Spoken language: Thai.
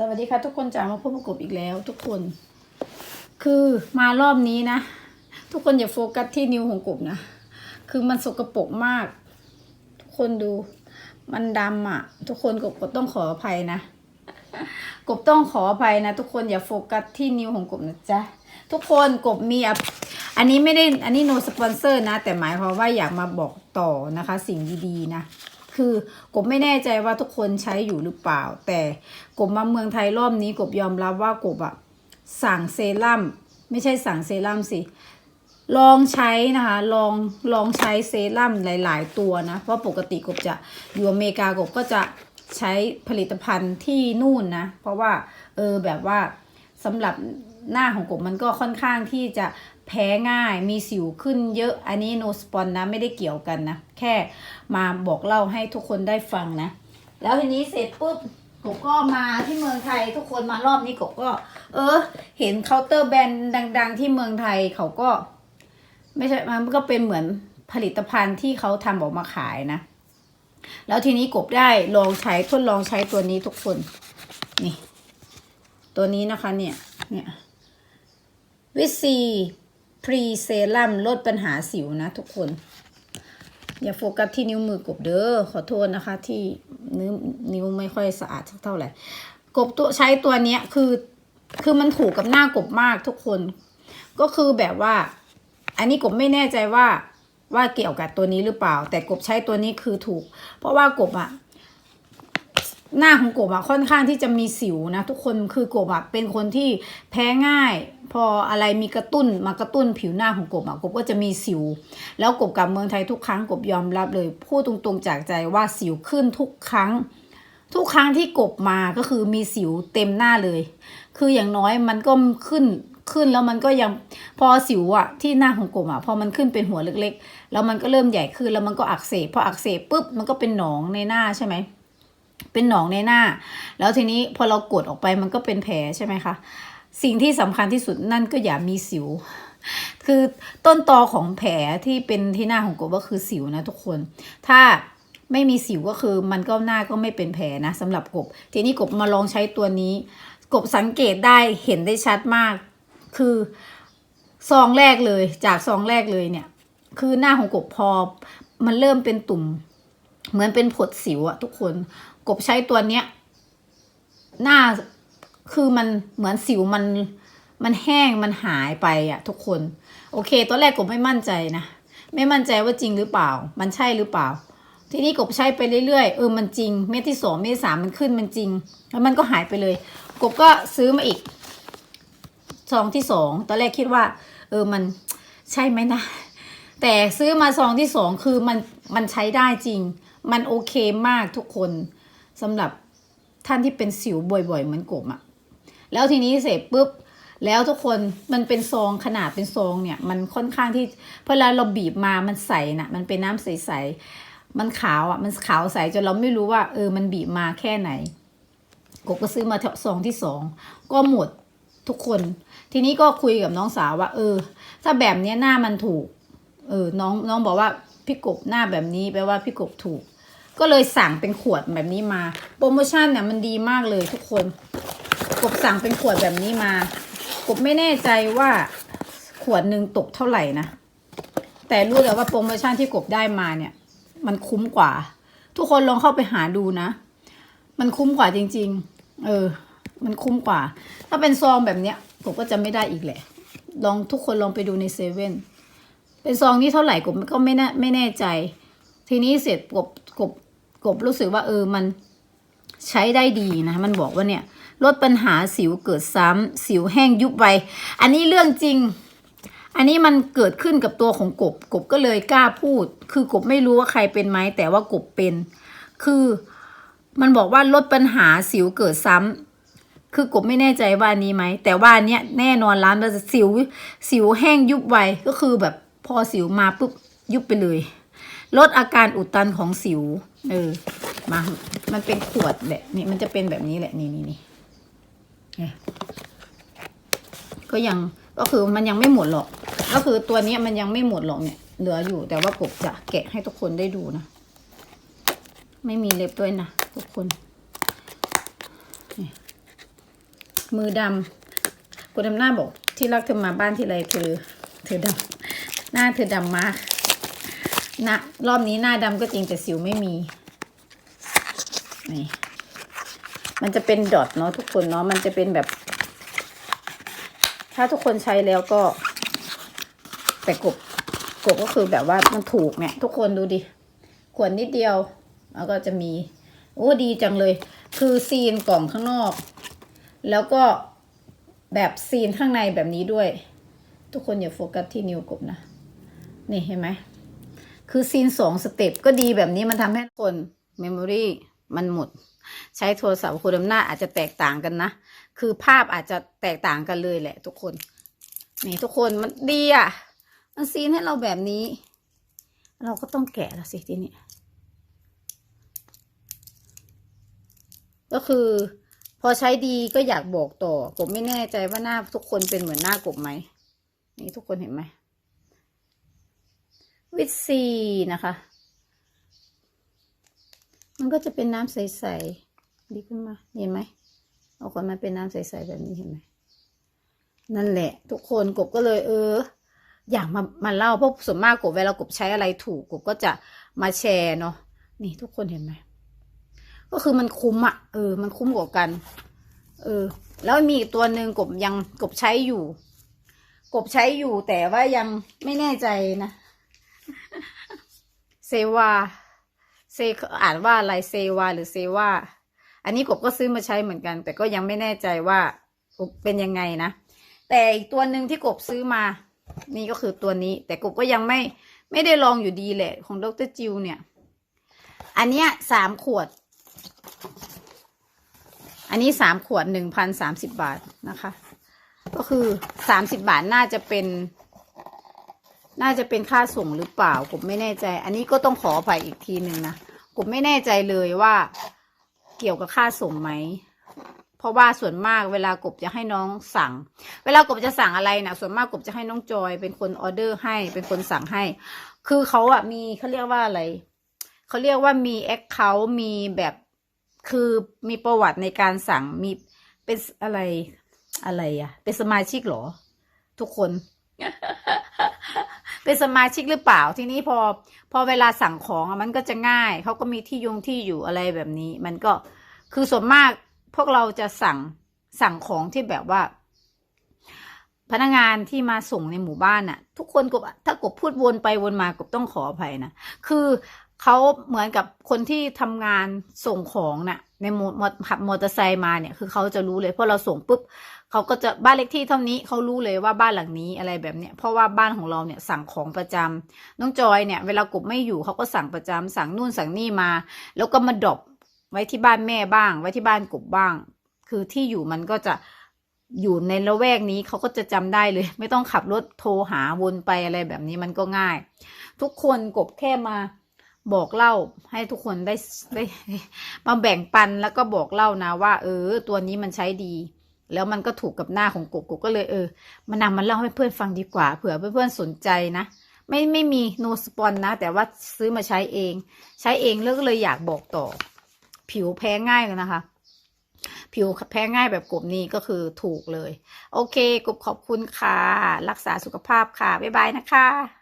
สวัสดีค่ะทุกคนจ๋ามาพบกับกบอีกแล้ว ทุกคน คือมารอบนี้นะ ทุกคนอย่าโฟกัสที่นิ้วของกบนะ คือมันสกปรกมาก ทุกคนดูมันดำอะ ทุกคนกบก็ต้องขออภัยนะ กบต้องขออภัยนะ ทุกคนอย่าโฟกัสที่นิ้วของกบนะจ๊ะทุกคนกบมีอะอันนี้ไม่ได้อันนี้โนสปอนเซอร์นะ แต่หมายความว่าอยากมาบอกต่อนะคะ สิ่งดีๆนะ คือกบไม่แน่ใจว่าทุกคนใช้อยู่หรือเปล่า แต่กบมาเมืองไทยรอบนี้กบยอมรับว่ากบอะสั่งเซรั่มไม่ใช่สั่งเซรั่มสิลองใช้นะคะลองลองใช้เซรั่มหลาย ๆ ตัวนะเพราะปกติกบจะอยู่อเมริกากบก็จะใช้ผลิตภัณฑ์ที่นู่นนะ เพราะว่าเออแบบว่าสำหรับหน้าของกบมันก็ค่อนข้างที่จะ แพ้ง่ายมีสิวขึ้นเยอะอันนี้โนสปอนนะไม่ได้เกี่ยวกันนะ แค่มาบอกเล่าให้ทุกคนได้ฟังนะ แล้วทีนี้เสร็จปุ๊บกบก็มาที่เมืองไทยทุกคนมารอบนี้กบก็ เออ เห็นเคาน์เตอร์แบรนด์ดัง ๆ ที่เมืองไทยเขาก็ ไม่ใช่มันก็เป็นเหมือนผลิตภัณฑ์ที่เขาทำออกมาขายนะ แล้วทีนี้กบได้ลองใช้ทดลองใช้ตัวนี้ทุกคน นี่ ตัวนี้นะคะเนี่ยเนี่ยวิซี พรีเซรั่มลดปัญหาสิวนะทุกคน อย่าโฟกัสที่นิ้วมือกบเด้อขอโทษนะคะ ที่นิ้วนิ้วไม่ค่อยสะอาดสักเท่าไหร่กบตัวใช้ตัวเนี้ยคือคือมันถูกกับหน้ากบมากทุกคน ก็คือแบบว่า อันนี้กบไม่แน่ใจว่าว่าเกี่ยวกับตัวนี้หรือเปล่า แต่กบใช้ตัวนี้คือถูก เพราะว่ากบอะ หน้าของกบอะค่อนข้างที่จะมีสิวนะทุกคนคือกบอะเป็นคนที่แพ้ง่าย พออะไรมีกระตุ้นมากระตุ้นผิวหน้าของกบอะกบก็จะมีสิว แล้วกบกลับเมืองไทยทุกครั้งกบยอมรับเลยพูดตรงๆจากใจว่าสิวขึ้นทุกครั้ง ทุกครั้งที่กบมาก็คือมีสิวเต็มหน้าเลย คืออย่างน้อยมันก็ขึ้นขึ้นแล้วมันก็ยังพอสิวอะที่หน้าของกบอะพอมันขึ้นเป็นหัวเล็ก ๆ แล้วมันก็เริ่มใหญ่ขึ้นแล้วมันก็อักเสบพออักเสบปุ๊บมันก็เป็นหนองในหน้าใช่ไหม เป็นหนองในหน้า แล้วทีนี้พอเรากดออกไปมันก็เป็นแผลใช่ไหมคะสิ่งที่สำคัญที่สุดนั่นก็อย่ามีสิว คือต้นตอของแผลที่เป็นที่หน้าของกบก็คือสิวนะทุกคน ถ้าไม่มีสิวก็คือมันก็หน้าก็ไม่เป็นแผลนะสำหรับกบ ทีนี้กบมาลองใช้ตัวนี้ กบสังเกตได้เห็นได้ชัดมาก คือซองแรกเลยจากซองแรกเลยเนี่ย คือหน้าของกบพอมันเริ่มเป็นตุ่ม เหมือนเป็นผดสิวอะทุกคน กบใช้ตัวเนี้ย หน้าคือมันเหมือนสิวมัน มันแห้งมันหายไปอะทุกคน โอเคตอนแรกกบไม่มั่นใจนะไม่มั่นใจว่าจริงหรือเปล่า มันใช่หรือเปล่า ทีนี้กบใช้ไปเรื่อยๆเออมันจริง เม็ดที่สองเม็ดสามมันขึ้นมันจริง แล้วมันก็หายไปเลย กบก็ซื้อมาอีกซองที่สองตอนแรกคิดว่า เออมันใช่ไหมนะ แต่ซื้อมาซองที่สองคือมันมันใช้ได้จริง มันโอเคมากทุกคน สำหรับท่านที่เป็นสิวบ่อยๆ เหมือนกบอะแล้วทีนี้เสร็จปุ๊บ แล้วทุกคนมันเป็นซองขนาดเป็นซองเนี่ย มันค่อนข้างที่เวลาเราบีบมามันใสนะ่ะมันเป็นน้ำใสๆมันขาวอะ่ะมันขาวใสจนเราไม่รู้ว่า เออมันบีบมาแค่ไหนกบก็ซื้อมาซองที่สองก็หมดทุกคน ทีนี้ก็คุยกับน้องสาวว่า เออ ถ้าแบบเนี้ยหน้ามันถูก เออน้องน้องบอกว่าพี่กบหน้าแบบนี้แปลว่าพี่กบถูก ก็เลยสั่งเป็นขวดแบบนี้มา โปรโมชั่นเนี่ยมันดีมากเลยทุกคน กบสั่งเป็นขวดแบบนี้มา กบไม่แน่ใจว่าขวดหนึ่งตกเท่าไหร่นะ แต่รู้แต่ว่าโปรโมชั่นที่กบได้มาเนี่ย มันคุ้มกว่า ทุกคนลองเข้าไปหาดูนะ มันคุ้มกว่าจริง ๆ เออ มันคุ้มกว่า ถ้าเป็นซองแบบเนี้ยกบก็จะไม่ได้อีกแหละ ลองทุกคนลองไปดูในเซเว่นเป็นซองนี่เท่าไหร่กบก็ไม่แน่ไม่แน่ใจ ทีนี้เสร็จกบกบ กบรู้สึกว่าเออมันใช้ได้ดีนะ มันบอกว่าเนี่ย ลดปัญหาสิวเกิดซ้ำสิวแห้งยุบไว อันนี้เรื่องจริง อันนี้มันเกิดขึ้นกับตัวของกบ กบก็เลยกล้าพูด คือกบไม่รู้ว่าใครเป็นไหมแต่ว่ากบเป็น คือมันบอกว่าลดปัญหาสิวเกิดซ้ำคือกบไม่แน่ใจว่านี้ไหม แต่ว่านเนี้ยแน่นอนร้านเราจะสิว สิวแห้งยุบไว ก็คือแบบพอสิวมาปุ๊บยุบไปเลย ลดอาการอุดตันของสิว เออ มา มันเป็นขวดแหละนี่มันจะเป็นแบบนี้แหละ นี่นี่นี่ก็ยังก็คือมันยังไม่หมดหรอก ก็คือตัวนี้มันยังไม่หมดหรอกเนี่ย เหลืออยู่ แต่ว่ากบจะแกะให้ทุกคนได้ดูนะ ไม่มีเล็บด้วยนะทุกคน มือดำคุณดำหน้าบอกที่รักเธอมาบ้านที่ไรเธอ เธอดำหน้าเธอดำมาก นะรอบนี้หน้าดำก็จริงแต่สิวไม่มีนี่มันจะเป็นดอทเนาะทุกคนเนาะมันจะเป็นแบบ ถ้าทุกคนใช้แล้วก็ แต่กบกบก็คือแบบว่ามันถูกเนี่ยทุกคนดูดิขวดนิดเดียว แล้วก็จะมีโอ้ดีจังเลย คือซีนกล่องข้างนอก แล้วก็แบบซีนข้างในแบบนี้ด้วย ทุกคนอย่าโฟกัสที่นิ้วกบนะ นี่เห็นไหม คือซีนสองสเต็ปก็ดีแบบนี้มันทำให้คนเมมโมรีมันหมด ใช้โทรศัพท์คุณอำนาจอาจจะแตกต่างกันนะ คือภาพอาจจะแตกต่างกันเลยแหละทุกคน นี่ทุกคนมันดีอะ มันซีนให้เราแบบนี้ เราก็ต้องแกะละสิทีนี้ก็คือ พอใช้ดีก็อยากบอกต่อ ผมไม่แน่ใจว่าหน้าทุกคนเป็นเหมือนหน้ากบไหมนี่ทุกคนเห็นไหม วิตซีนะคะ มันก็จะเป็นน้ำใสๆดีขึ้นมา เห็นไหมเอาคนมาเป็นน้ำใสๆแบบนี้เห็นไหมนั่นแหละ ทุกคนกบก็เลย เออ อยากมามาเล่าเพราะส่วนมากกบเวลากบใช้อะไรถูกกบก็จะมาแชร์เนาะนี่ทุกคนเห็นไหมก็คือมันคุ้มอะ่ะเออ มันคุ้มกว่ากัน เออ แล้วมีอีกตัวหนึ่งกบยังกบใช้อยู่ กบใช้อยู่แต่ว่ายังไม่แน่ใจนะ เซวาเซอ่านว่าอะไรเซวาหรือเซวาอันนี้กบก็ซื้อมาใช้เหมือนกัน แต่ก็ยังไม่แน่ใจว่าเป็นยังไงนะ แต่อีกตัวหนึ่งที่กบซื้อมา นี่ก็คือตัวนี้ แต่กบก็ยังไม่ไม่ได้ลองอยู่ดีแหละ ของดรจิวเนี่ย อันเนี้ยสามขวด อันนี้สามขวดหนึ่งพันสามสิบบาทนะคะ ก็คือสามสิบบาทน่าจะเป็น น่าจะเป็นค่าส่งหรือเปล่า ผมไม่แน่ใจ อันนี้ก็ต้องขอไปอีกทีหนึ่งนะ ผมไม่แน่ใจเลยว่าเกี่ยวกับค่าส่งไหม เพราะว่าส่วนมากเวลากบจะให้น้องสั่ง เวลากบจะสั่งอะไรนะส่วนมากกบจะให้น้องจอย เป็นคนออเดอร์ให้ เป็นคนสั่งให้ คือเขาอะมีเขาเรียกว่าอะไร เขาเรียกว่ามีแอคเคาท์มีแบบคือมีประวัติในการสั่งมีเป็นอะไรอะไรอะเป็นสมาชิกหรอ ทุกคน เป็นสมาชิกหรือเปล่า ทีนี้พอพอเวลาสั่งของมันก็จะง่าย เขาก็มีที่ยงที่อยู่อะไรแบบนี้ มันก็คือส่วนมากพวกเราจะสั่งสั่งของที่แบบว่า พนักงานที่มาส่งในหมู่บ้านน่ะ ทุกคนกบถ้ากบพูดวนไปวนมากบต้องขออภัยนะคือเขาเหมือนกับคนที่ทำงานส่งของน่ะ ในมอขับมอเตอร์ไซค์มาเนี่ย คือเขาจะรู้เลยเพราะเราส่งปุ๊บ เขาก็จะบ้านเลขที่เท่านี้เขารู้เลยว่าบ้านหลังนี้อะไรแบบเนี้ยเพราะว่าบ้านของเราเนี่ยสั่งของประจำน้องจอยเนี่ย เวลากบไม่อยู่เขาก็สั่งประจำสั่งนู่นสั่งนี่มา แล้วก็มาดรอปไว้ที่บ้านแม่บ้าง ไว้ที่บ้านกบบ้าง คือที่อยู่มันก็จะอยู่ในละแวกนี้เขาก็จะจำได้เลย ไม่ต้องขับรถโทรหาวนไปอะไรแบบนี้มันก็ง่าย ทุกคนกบแค่มาบอกเล่าให้ทุกคนได้ได้มาแบ่งปันแล้วก็บอกเล่านะว่า เออ ตัวนี้มันใช้ดี แล้วมันก็ถูกกับหน้าของกบกบก็เลยเออมานำมาเล่าให้เพื่อนฟังดีกว่าเผื่อเพื่อนๆสนใจนะ ไม่ไม่มีโนสปอนนะ แต่ว่าซื้อมาใช้เอง ใช้เองแล้วก็เลยอยากบอกต่อ ผิวแพ้ง่ายเลยนะคะ ผิวแพ้ง่ายแบบกบนี้ก็คือถูกเลย โอเคกบขอบคุณค่ะ รักษาสุขภาพค่ะ บ๊ายบายนะคะ